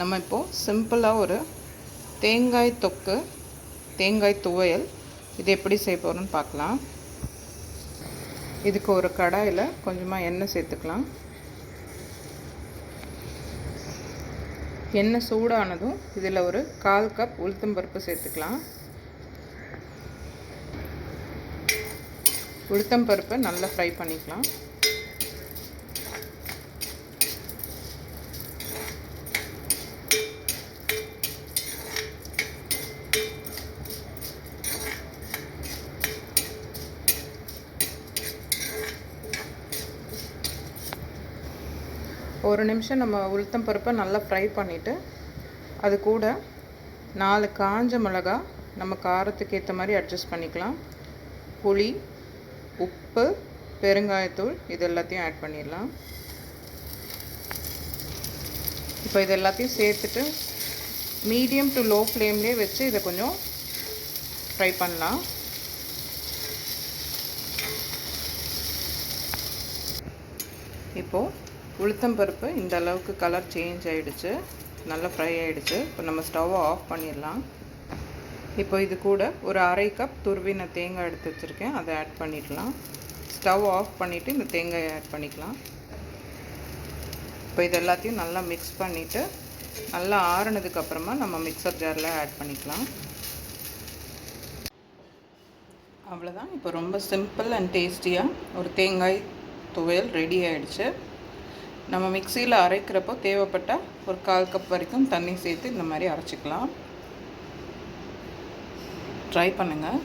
நம்ம இப்போது சிம்பிளாக ஒரு தேங்காய் தொக்கு தேங்காய் துவையல் இது எப்படி செய்ய போகிறோன்னு பார்க்கலாம். இதுக்கு ஒரு கடாயில் கொஞ்சமாக எண்ணெய் சேர்த்துக்கலாம். எண்ணெய் சூடானதும் இதில் ஒரு கால் கப் உளுத்தம்பருப்பு சேர்த்துக்கலாம். உளுத்தம்பருப்பை நல்லா ஃப்ரை பண்ணிக்கலாம். ஒரு நிமிஷம் நம்ம உளுத்தம் பருப்பை நல்லா ஃப்ரை பண்ணிவிட்டு அது கூட நாலு காஞ்ச மிளகா நம்ம காரத்துக்கு ஏற்ற மாதிரி அட்ஜஸ்ட் பண்ணிக்கலாம். புளி உப்பு பெருங்காயத்தூள் இது எல்லாத்தையும் ஆட் பண்ணிடலாம். இப்போ இது எல்லாத்தையும் சேர்த்துட்டு மீடியம் டு லோ ஃப்ளேம்லேயே வச்சு இதை கொஞ்சம் ஃப்ரை பண்ணலாம். இப்போது உளுத்தம் பருப்பு இந்த அளவுக்கு கலர் சேஞ்ச் ஆகிடுச்சு நல்லா ஃப்ரை ஆகிடுச்சு இப்போ நம்ம ஸ்டவ்வை ஆஃப் பண்ணிடலாம். இப்போ இது கூட ஒரு அரை கப் துருவின தேங்காய் எடுத்து வச்சுருக்கேன். அதை ஆட் பண்ணிடலாம். ஸ்டவ் ஆஃப் பண்ணிவிட்டு இந்த தேங்காயை ஆட் பண்ணிக்கலாம். இப்போ இது எல்லாத்தையும் நல்லா மிக்ஸ் பண்ணிவிட்டு நல்லா ஆறுனதுக்கப்புறமா நம்ம மிக்சர் ஜாரில் ஆட் பண்ணிக்கலாம். அவ்வளோதான் இப்போ ரொம்ப சிம்பிள் அண்ட் டேஸ்டியாக ஒரு தேங்காய் துவையல் ரெடி ஆகிடுச்சு நம்ம மிக்சியில் அரைக்கிறப்போ தேவைப்பட்டால் ஒரு கால் கப் வரைக்கும் தண்ணி சேர்த்து இந்த மாதிரி அரைச்சிக்கலாம். ட்ரை பண்ணுங்கள்